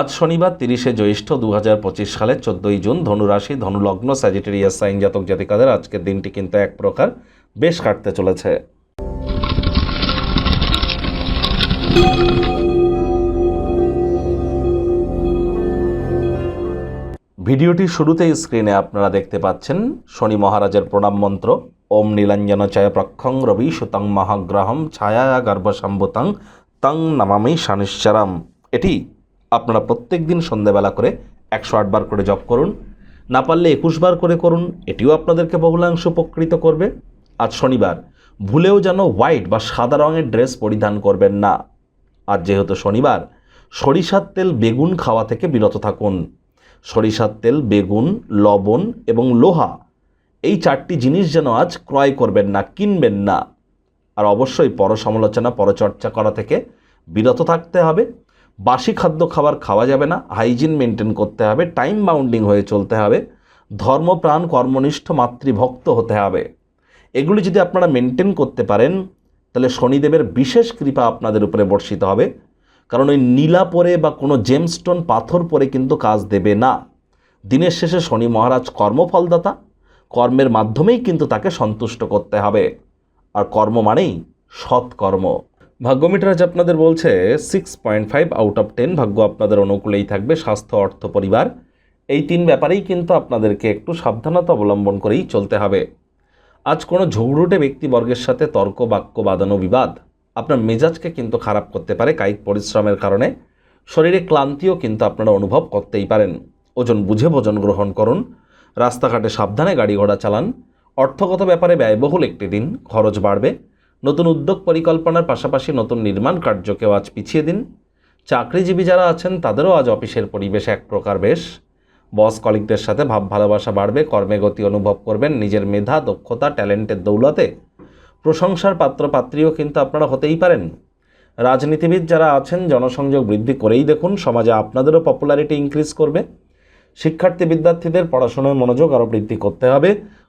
আজ শনিবার তিরিশে জ্যৈষ্ঠ দু হাজার পঁচিশ সালের চোদ্দোই জুন ধনুরাশি, ধনুলগ্ন স্যাজিটেরিয়াস সাইন জাতক জাতিকাদের আজকের দিনটি কিন্তু এক প্রকার বেশ কাটতে চলেছে। ভিডিওটির শুরুতেই স্ক্রিনে আপনারা দেখতে পাচ্ছেন, শনি মহারাজের প্রণাম মন্ত্র, ওম নীলাঞ্জন চয় প্রক্ষং রবি সুতং মহাগ্রহম ছায়া গর্ভসম্ভুতং তং নামামি শানিশ্চরম। এটি আপনারা প্রত্যেক দিন সন্ধ্যাবেলা করে একশো আটবার করে জপ করুন। না পারলে একুশ বার করে করুন, এটিও আপনাদেরকে বহুলাংশ উপকৃত করবে। আজ শনিবার, ভুলেও যেন হোয়াইট বা সাদা রঙের ড্রেস পরিধান করবেন না। আজ যেহেতু শনিবার, সরিষার তেল, বেগুন খাওয়া থেকে বিরত থাকুন। সরিষার তেল, বেগুন, লবণ এবং লোহা, এই চারটি জিনিস যেন আজ ক্রয় করবেন না, কিনবেন না। আর অবশ্যই পরসমালোচনা পরচর্চা করা থেকে বিরত থাকতে হবে। বাসি খাদ্য খাবার খাওয়া যাবে না হাইজিন মেনটেন করতে হবে টাইম বাউন্ডিং হয়ে চলতে হবে ধর্মপ্রাণ কর্মনিষ্ঠ, মাতৃভক্ত হতে হবে। এগুলি যদি আপনারা মেনটেন করতে পারেন, তাহলে শনিদেবের বিশেষ কৃপা আপনাদের উপরে বর্ষিত হবে। কারণ ওই নীলা পরে বা কোনো জেমস্টোন পাথর পরে কিন্তু কাজ দেবে না। দিনের শেষে শনি মহারাজ কর্মফলদাতা, কর্মের মাধ্যমেই কিন্তু তাকে সন্তুষ্ট করতে হবে। আর কর্ম মানেই সৎকর্ম। ভাগ্যমিটার আজ আপনাদের বলছে six point five out of ten ভাগ্য আপনাদের অনুকূলেই থাকবে, স্বাস্থ্য, অর্থ, পরিবার। এই তিন ব্যাপারেই কিন্তু আপনাদেরকে একটু সাবধানতা অবলম্বন করেই চলতে হবে। আজ কোনো ঝগড়ুটে ব্যক্তিবর্গের সাথে তর্ক, বাক্য বাদানো বিবাদ আপনার মেজাজকে কিন্তু খারাপ করতে পারে কায়িক পরিশ্রমের কারণে। শরীরে ক্লান্তিও কিন্তু আপনারা অনুভব করতেই পারেন। ওজন বুঝে ভোজন গ্রহণ করুন, রাস্তাঘাটে সাবধানে গাড়ি ঘোড়া চালান। অর্থগত ব্যাপারে ব্যয়বহুল একটি দিন, খরচ বাড়বে। নতুন উদ্যোগ পরিকল্পনার পাশাপাশি নতুন নির্মাণ কার্যকেও আজ পিছিয়ে দিন। চাকরিজীবী যারা আছেন, তাদেরও আজ অফিসের পরিবেশ এক প্রকার বেশ। বস কলিগদের সাথে ভাব ভালোবাসা বাড়বে, কর্মে গতি অনুভব করবেন, নিজের মেধা, দক্ষতা, ট্যালেন্টের দৌলতে। প্রশংসার পাত্র পাত্রীও কিন্তু আপনারা হতেই পারেন। রাজনীতিবিদ যারা আছেন, জনসংযোগ বৃদ্ধি করেই দেখুন, সমাজে আপনাদেরও পপুলারিটি ইনক্রিজ করবে। শিক্ষার্থী, বিদ্যার্থীদের পড়াশোনায় মনোযোগ আরও বৃদ্ধি করতে হবে।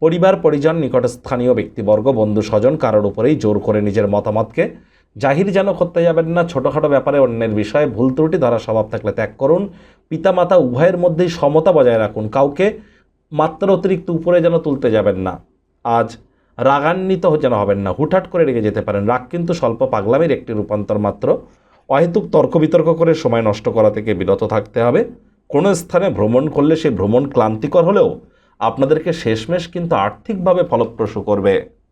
পরিবার, পরিজন, নিকটস্থানীয় ব্যক্তিবর্গ, বন্ধু, স্বজন কারোর উপরেই জোর করে নিজের মতামতকে জাহির যেন করতে যাবেন না। ছোটোখাটো ব্যাপারে অন্যের বিষয়ে ভুল ত্রুটি, ধরা, স্বভাব থাকলে ত্যাগ করুন। পিতামাতা উভয়ের মধ্যেই সমতা বজায় রাখুন। কাউকে মাত্রা অতিরিক্ত উপরে যেন তুলতে যাবেন না। আজ রাগান্বিত যেন হবেন না। হুটহাট করে রেগে যেতে পারেন। রাগ কিন্তু স্বল্প পাগলামির একটি রূপান্তর মাত্র। অহেতুক তর্ক বিতর্ক করে সময় নষ্ট করা থেকে বিরত থাকতে হবে। কোনো স্থানে ভ্রমণ করলে সেই ভ্রমণ ক্লান্তিকর হলেও আপনাদেরকে শেষমেশ কিন্তু আর্থিকভাবে ফলপ্রসূ করবে।